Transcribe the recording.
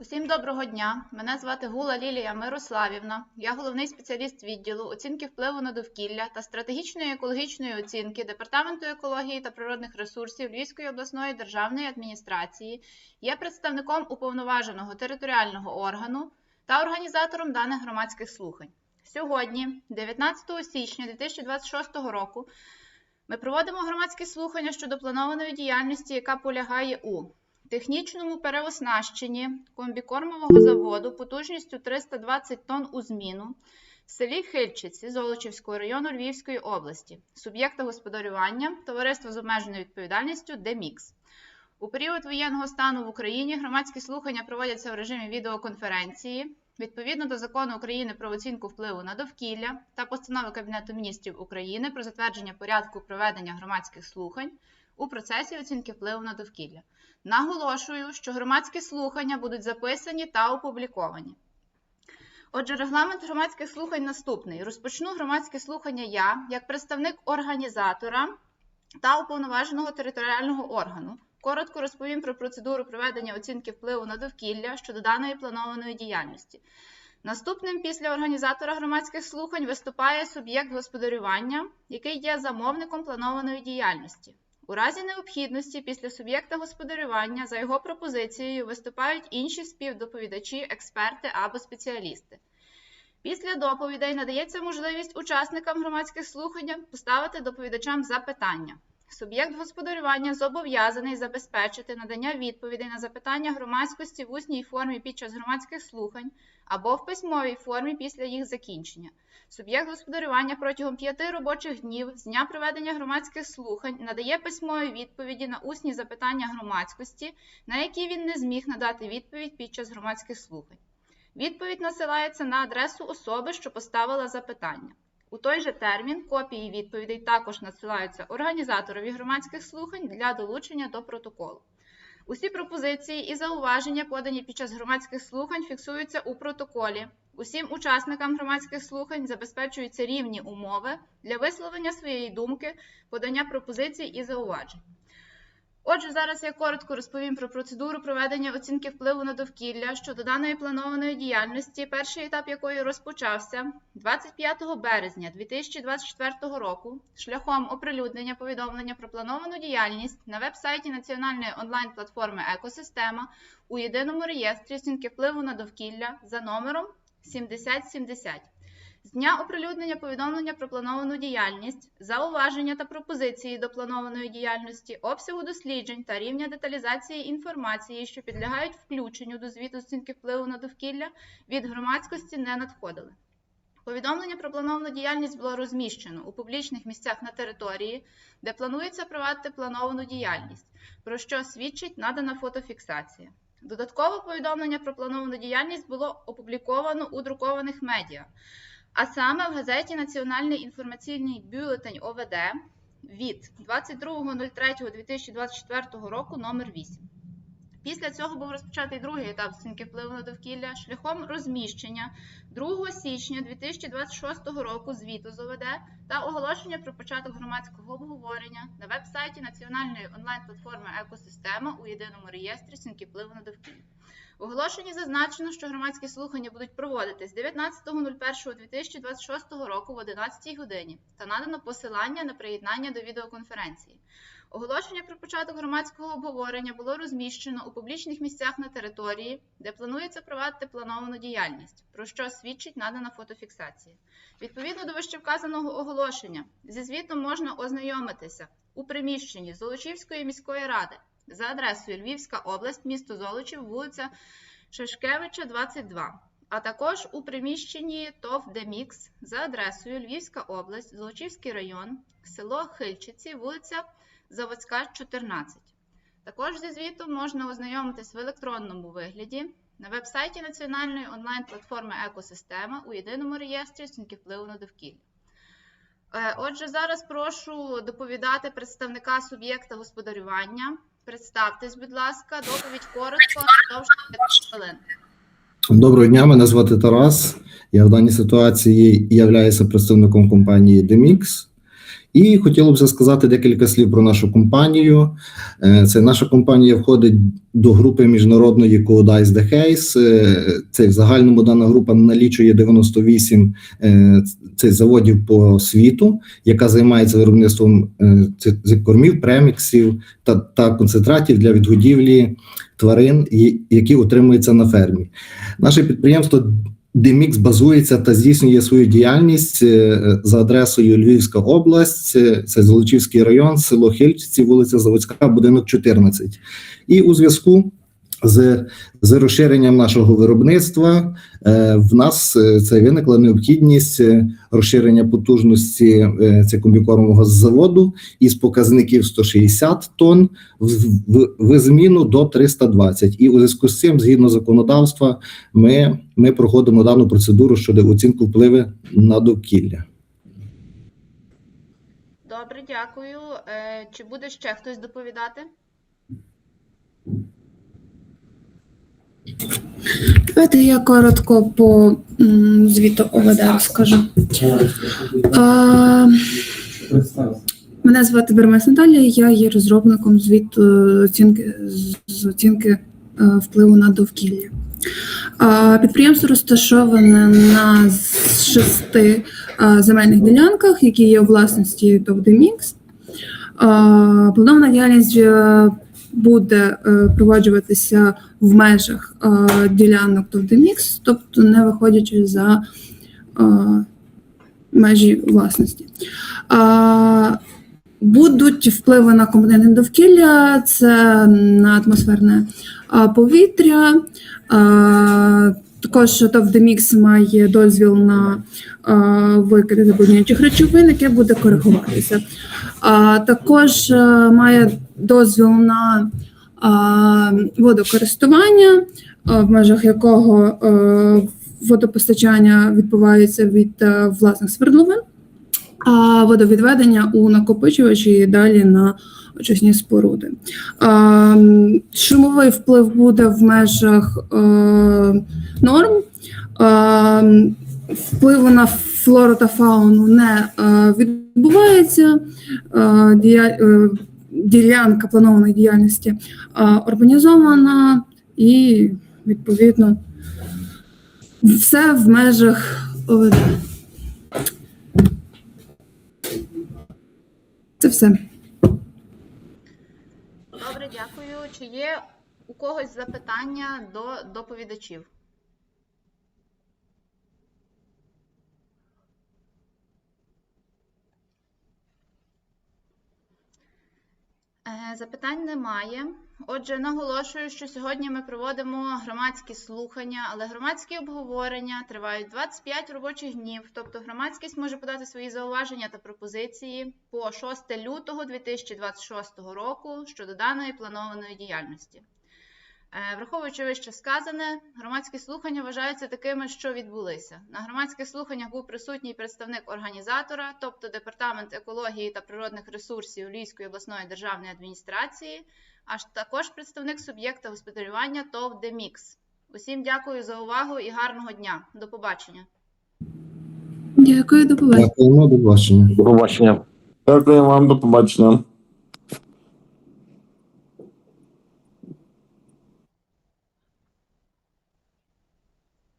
Усім доброго дня. Мене звати Гула Лілія Мирославівна. Я головний спеціаліст відділу оцінки впливу на довкілля та стратегічної екологічної оцінки Департаменту екології та природних ресурсів Львівської обласної державної адміністрації. Є представником уповноваженого територіального органу та організатором даних громадських слухань. Сьогодні, 19 січня 2026 року, ми проводимо громадські слухання щодо планованої діяльності, яка полягає у технічному переоснащенні комбікормового заводу потужністю 320 тонн у зміну в селі Хильчиці Золочівського району Львівської області, суб'єкта господарювання, товариство з обмеженою відповідальністю Демікс. У період воєнного стану в Україні громадські слухання проводяться в режимі відеоконференції відповідно до закону України про оцінку впливу на довкілля та постанови Кабінету міністрів України про затвердження порядку проведення громадських слухань у процесі оцінки впливу на довкілля. Наголошую, що громадські слухання будуть записані та опубліковані. Отже, регламент громадських слухань наступний. Розпочну громадські слухання я, як представник організатора та уповноваженого територіального органу. Коротко розповім про процедуру проведення оцінки впливу на довкілля щодо даної планованої діяльності. Наступним після організатора громадських слухань виступає суб'єкт господарювання, який є замовником планованої діяльності. У разі необхідності після суб'єкта господарювання за його пропозицією виступають інші співдоповідачі, експерти або спеціалісти. Після доповідей надається можливість учасникам громадських слухань поставити доповідачам запитання. Суб'єкт господарювання зобов'язаний забезпечити надання відповідей на запитання громадськості в усній формі під час громадських слухань або в письмовій формі після їх закінчення. Суб'єкт господарювання протягом п'яти робочих днів з дня проведення громадських слухань надає письмові відповіді на усні запитання громадськості, на які він не зміг надати відповідь під час громадських слухань. Відповідь насилається на адресу особи, що поставила запитання. У той же термін копії відповідей також надсилаються організаторові громадських слухань для долучення до протоколу. Усі пропозиції і зауваження, подані під час громадських слухань, фіксуються у протоколі. Усім учасникам громадських слухань забезпечуються рівні умови для висловлення своєї думки, подання пропозицій і зауважень. Отже, зараз я коротко розповім про процедуру проведення оцінки впливу на довкілля щодо даної планованої діяльності, перший етап якої розпочався 25 березня 2024 року шляхом оприлюднення повідомлення про плановану діяльність на веб-сайті національної онлайн-платформи Екосистема у єдиному реєстрі оцінки впливу на довкілля за номером 7070. З дня оприлюднення повідомлення про плановану діяльність, зауваження та пропозиції до планованої діяльності, обсягу досліджень та рівня деталізації інформації, що підлягають включенню до звіту оцінки впливу на довкілля, від громадськості не надходили. Повідомлення про плановану діяльність було розміщено у публічних місцях на території, де планується провадити плановану діяльність, про що свідчить надана фотофіксація. Додатково повідомлення про плановану діяльність було опубліковано у друкованих медіа, а саме в газеті Національний інформаційний бюлетень ОВД від 22.03.2024 року номер 8. Після цього був розпочатий другий етап оцінки впливу на довкілля шляхом розміщення 2 січня 2026 року звіту з ОВД та оголошення про початок громадського обговорення на веб-сайті Національної онлайн-платформи Екосистема у єдиному реєстрі оцінки впливу на довкілля. В оголошенні зазначено, що громадські слухання будуть проводитись 19.01.2026 року в 11 годині та надано посилання на приєднання до відеоконференції. Оголошення про початок громадського обговорення було розміщено у публічних місцях на території, де планується провадити плановану діяльність, про що свідчить надана фотофіксація. Відповідно до вищевказаного оголошення, зі звітом можна ознайомитися у приміщенні Золочівської міської ради за адресою Львівська область, місто Золочів, вулиця Шишкевича, 22. А також у приміщенні ТОВ Демікс за адресою Львівська область, Золочівський район, село Хильчиці, вулиця Заводська, 14. Також зі звітом можна ознайомитись в електронному вигляді на веб-сайті Національної онлайн-платформи Екосистема у єдиному реєстрі оцінки впливу на довкілля. Е, Отже, зараз прошу доповідати представника суб'єкта господарювання. Представтесь, будь ласка, доповідь коротко, довше 5 хвилин. Доброго дня, мене звати Тарас. Я в даній ситуації являюся представником компанії Demix. І хотілося б сказати декілька слів про нашу компанію. Е, Це наша компанія входить до групи міжнародної Coodice The Case. Е, Це в загальному дана група налічує 98 е, цих заводів по світу, яка займається виробництвом цих кормів, преміксів та, та концентратів для відгодівлі тварин, які утримуються на фермі. Наше підприємство Демікс базується та здійснює свою діяльність е, за адресою Львівська область, е, це Золочівський район, село Хильчиці, вулиця Заводська, будинок 14. І у зв'язку з, з розширенням нашого виробництва е, в нас е, це виникла необхідність е, розширення потужності е, це комбікормового заводу із показників 160 тонн в, в, в зміну до 320. І у зв'язку з цим, згідно законодавства, ми, ми проходимо дану процедуру щодо оцінки впливу на довкілля. Добре, дякую. Е, Чи буде ще хтось доповідати? Давайте я коротко по звіту ОВД розкажу. А, мене звати Бермес Наталія, я є розробником звіту оцінки, з- оцінки е, впливу на довкілля. А, Підприємство розташоване на шести а, земельних ділянках, які є у власності Довдемікс. Планована діяльність е, буде впроваджуватися в межах е, ділянок Товдемікс, тобто не виходячи за е, межі власності. Е, Будуть впливи на компоненти довкілля, це на атмосферне е, повітря. Е, Також ТОВДЕМІКС має дозвіл на е, викиди забруднюючих речовин, яке буде коригуватися. А також е, має дозвіл на а, водокористування, а, в межах якого е, водопостачання відбувається від е, власних свердловин, а водовідведення у накопичувачі і далі на очисні споруди. Шумовий вплив буде в межах е, норм. Впливу на флору та фауну не е, відбувається. Е, Ділянка планованої діяльності урбанізована і, відповідно, все в межах ОВД. Це все. Добре, дякую. Чи є у когось запитання до доповідачів? Е, Запитань немає. Отже, наголошую, що сьогодні ми проводимо громадські слухання, але громадські обговорення тривають 25 робочих днів. Тобто громадськість може подати свої зауваження та пропозиції по 6 лютого 2026 року щодо даної планованої діяльності. Е, Враховуючи вище сказане, громадські слухання вважаються такими, що відбулися. На громадських слуханнях був присутній представник організатора, тобто Департамент екології та природних ресурсів Львівської обласної державної адміністрації, аж також представник суб'єкта господарювання ТОВ «Демікс». Усім дякую за увагу і гарного дня. До побачення. Дякую, до побачення. Дякуємо, до побачення. До побачення. Дякую вам, до побачення.